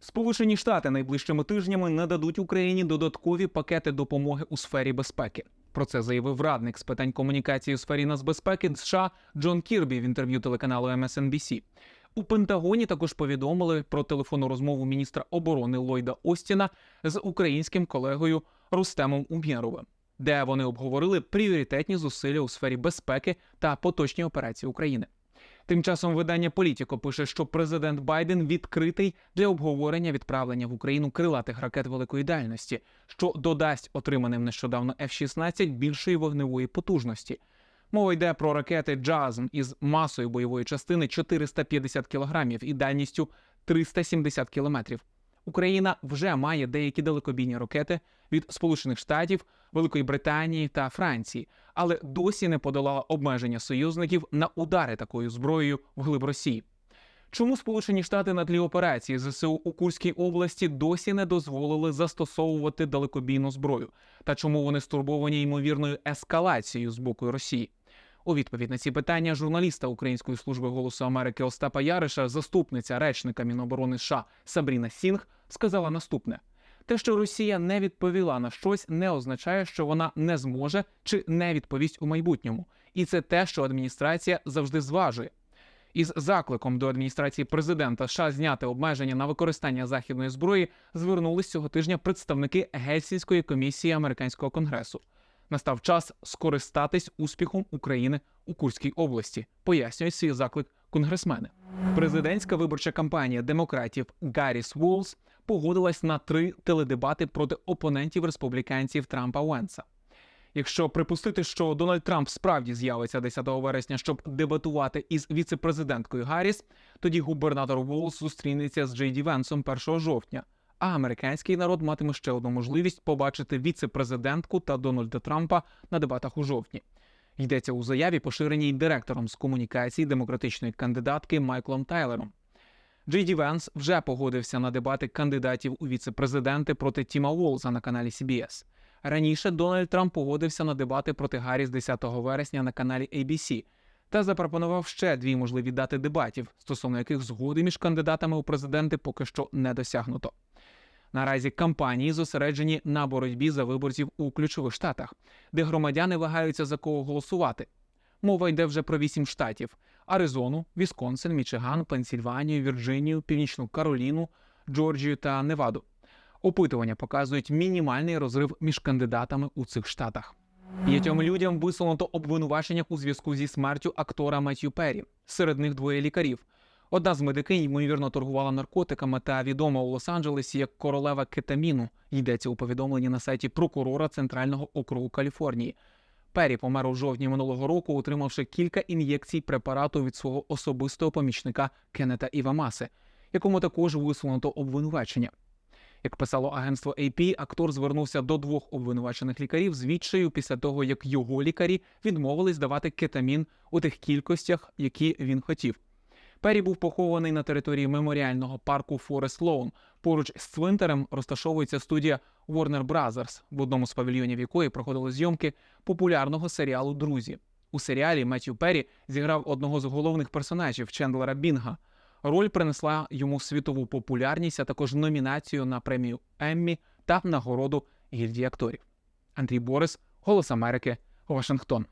Сполучені Штати найближчими тижнями нададуть Україні додаткові пакети допомоги у сфері безпеки. Про це заявив радник з питань комунікації у сфері нацбезпеки США Джон Кірбі в інтерв'ю телеканалу MSNBC. У Пентагоні також повідомили про телефонну розмову міністра оборони Ллойда Остіна з українським колегою Рустемом Умєровим, де вони обговорили пріоритетні зусилля у сфері безпеки та поточні операції України. Тим часом видання Політіко пише, що президент Байден відкритий для обговорення відправлення в Україну крилатих ракет великої дальності, що додасть отриманим нещодавно F-16 більшої вогневої потужності. Мова йде про ракети Джазм із масою бойової частини 450 кг і дальністю 370 км. Україна вже має деякі далекобійні ракети від Сполучених Штатів, Великої Британії та Франції, але досі не подолала обмеження союзників на удари такою зброєю вглиб Росії. Чому Сполучені Штати на тлі операції ЗСУ у Курській області досі не дозволили застосовувати далекобійну зброю? Та чому вони стурбовані ймовірною ескалацією з боку Росії? У відповідь на ці питання журналіста Української служби голосу Америки Остапа Яриша, заступниця речника Міноборони США Сабріна Сінг, сказала наступне: те, що Росія не відповіла на щось, не означає, що вона не зможе чи не відповість у майбутньому, і це те, що адміністрація завжди зважує. Із закликом до адміністрації президента США зняти обмеження на використання західної зброї звернулись цього тижня представники Гельсінської комісії американського конгресу. Настав час скористатись успіхом України у Курській області, пояснюють свій заклик конгресмени. Президентська виборча кампанія демократів Гарріс Волс погодилась на три теледебати проти опонентів республіканців Трампа Уенса. Якщо припустити, що Дональд Трамп справді з'явиться 10 вересня, щоб дебатувати із віцепрезиденткою Гарріс, тоді губернатор Волс зустрінеться з Джей Ді Венсом 1 жовтня. А американський народ матиме ще одну можливість побачити віцепрезидентку та Дональда Трампа на дебатах у жовтні. Йдеться у заяві, поширеній директором з комунікації демократичної кандидатки Майклом Тайлером. Джей Ді Венс вже погодився на дебати кандидатів у віцепрезиденти проти Тіма Волза на каналі CBS. Раніше Дональд Трамп погодився на дебати проти Гарріс 10 вересня на каналі ABC та запропонував ще дві можливі дати дебатів, стосовно яких згоди між кандидатами у президенти поки що не досягнуто. Наразі кампанії зосереджені на боротьбі за виборців у ключових штатах, де громадяни вагаються за кого голосувати. Мова йде вже про вісім штатів: Аризону, Вісконсин, Мічиган, Пенсільванію, Вірджинію, Північну Кароліну, Джорджію та Неваду. Опитування показують мінімальний розрив між кандидатами у цих штатах. П'ятьом людям висунуто обвинувачення у зв'язку зі смертю актора Меттью Перрі. Серед них двоє лікарів. Одна з медикинь, ймовірно, торгувала наркотиками та відома у Лос-Анджелесі як королева кетаміну. Йдеться у повідомленні на сайті прокурора Центрального округу Каліфорнії. Перрі помер у жовтні минулого року, отримавши кілька ін'єкцій препарату від свого особистого помічника Кеннета Івамаси, якому також висунуто обвинувачення. Як писало агентство AP, актор звернувся до двох обвинувачених лікарів з відчаю після того, як його лікарі відмовились давати кетамін у тих кількостях, які він хотів. Перрі був похований на території меморіального парку Форест Лоун. Поруч з цвинтарем розташовується студія Warner Brothers, в одному з павільйонів якої проходили зйомки популярного серіалу Друзі. У серіалі Меттью Перрі зіграв одного з головних персонажів Чендлера Бінга. Роль принесла йому світову популярність, а також номінацію на премію Еммі та нагороду гільдії акторів. Андрій Борис, Голос Америки, Вашингтон.